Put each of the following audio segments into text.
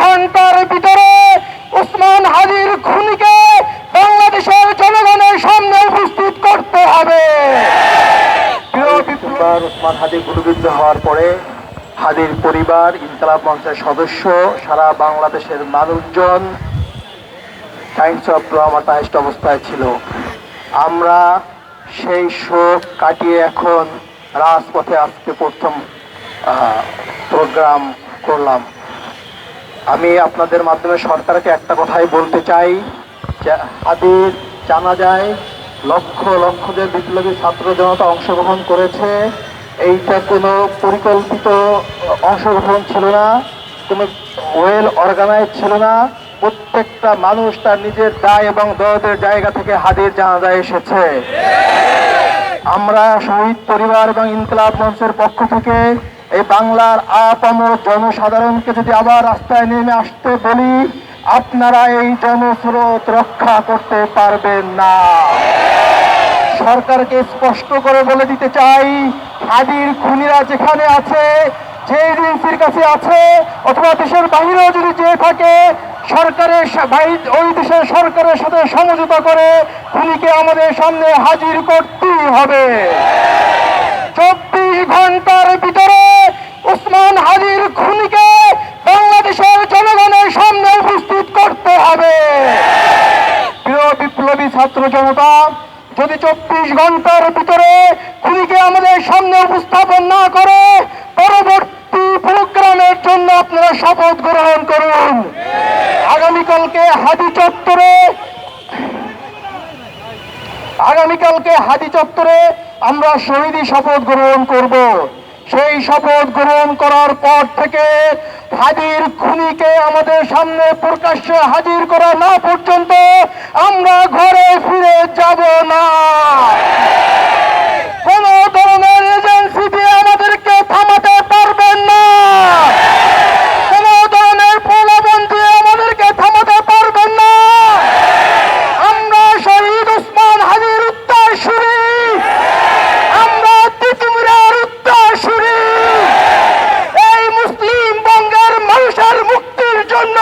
ঘণ্টার ভিতরে উসমান হাজির খুনিকে বাংলাদেশের জনগণের সামনে উপস্থিত করতে হবে। ওসমান হাদি গুলিবিদ্ধ হওয়ার পরে হাদির পরিবার, ইনকালাব মঞ্চের সদস্য, সারা বাংলাদেশের মানুষজন কাইন্ডস অফ ট্রমাটাইজড অবস্থায় ছিল। আমরা সেই শোক কাটিয়ে এখন রাজপথে আজকে প্রথম প্রোগ্রাম করলাম। আমি আপনাদের মাধ্যমে সরকারকে একটা কথাই বলতে চাই। হাদির জানা যায়, লক্ষ লক্ষ যে বিপ্লবী ছাত্র জনতা অংশগ্রহণ করেছে। এইটা কোনো পরিকল্পিত অংশগ্রহণ ছিল না, কোনো ওয়েল অর্গানাইজ ছিল না। প্রত্যেকটা মানুষ তার নিজের দায় এবং দরদের জায়গা থেকে হাদির জানাজায় এসেছে। আমরা শহীদ পরিবার এবং ইনকলাব মঞ্চের পক্ষ থেকে এই বাংলার আপামর জনসাধারণকে যদি আবার রাস্তায় নেমে আসতে বলি, আপনারা এই জনস্রোত রক্ষা করতে পারবেন না। সরকারকে স্পষ্ট করে বলে দিতে চাই, হাদির খুনিরা যেখানে আছে যে এজেন্সির কাছে আছে, অথবা দেশের বাইরেও যদি যেয়ে থাকে, সরকারের ওই দেশের সরকারের সাথে সমঝোতা করে খুনিকে আমাদের সামনে হাজির করতেই হবে। চব্বিশ ঘণ্টার ভিতরে উসমান হাজির খুনিকে বাংলাদেশের জনগণের সামনে উপস্থিত করতে হবে। প্রিয় বিপ্লবী ছাত্র জনতা, যদি চব্বিশ ঘণ্টার ভিতরে খুনিকে আমাদের সামনে উপস্থাপন না করে, পরবর্তী প্রোগ্রামের জন্য আপনারা শপথ গ্রহণ করুন। আগামীকালকে হাদি চত্বরে, আগামীকালকে হাদি চত্বরে আমরা শহীদী শপথ গ্রহণ করব। সেই শপথ গ্রহণ করার পর থেকে হাজির খুনিকে আমাদের সামনে প্রকাশ্যে হাজির করা না পর্যন্ত আমরা ঘরে ফিরে যাব না কোন ধরনের এজেন্সি দিয়ে আমাদেরকে থামাতে পারবেন না কোন ধরনের প্রলোভন দিয়ে আমাদেরকে থামাতে পারবেন না আমরা শহীদ উসমান হাজির উত্তরসূরি আমরা তিতুমিরের উত্তরসূরি এই মুসলিম বঙ্গের মানুষের মুক্তির জন্য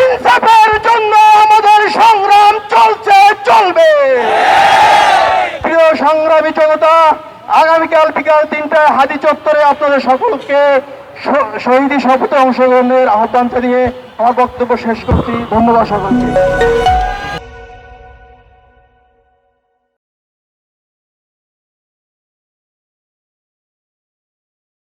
ইনসাফের জন্য আমাদের সংগ্রাম চলছে চলবে প্রিয় জনতা আগামীকাল বিকাল তিনটায় হাদি চত্বরে আপনাদের সকলকে শহীদী শপথে অংশগ্রহণের আহ্বান জানিয়ে আমার বক্তব্য শেষ করছি। ধন্যবাদ সকলকে।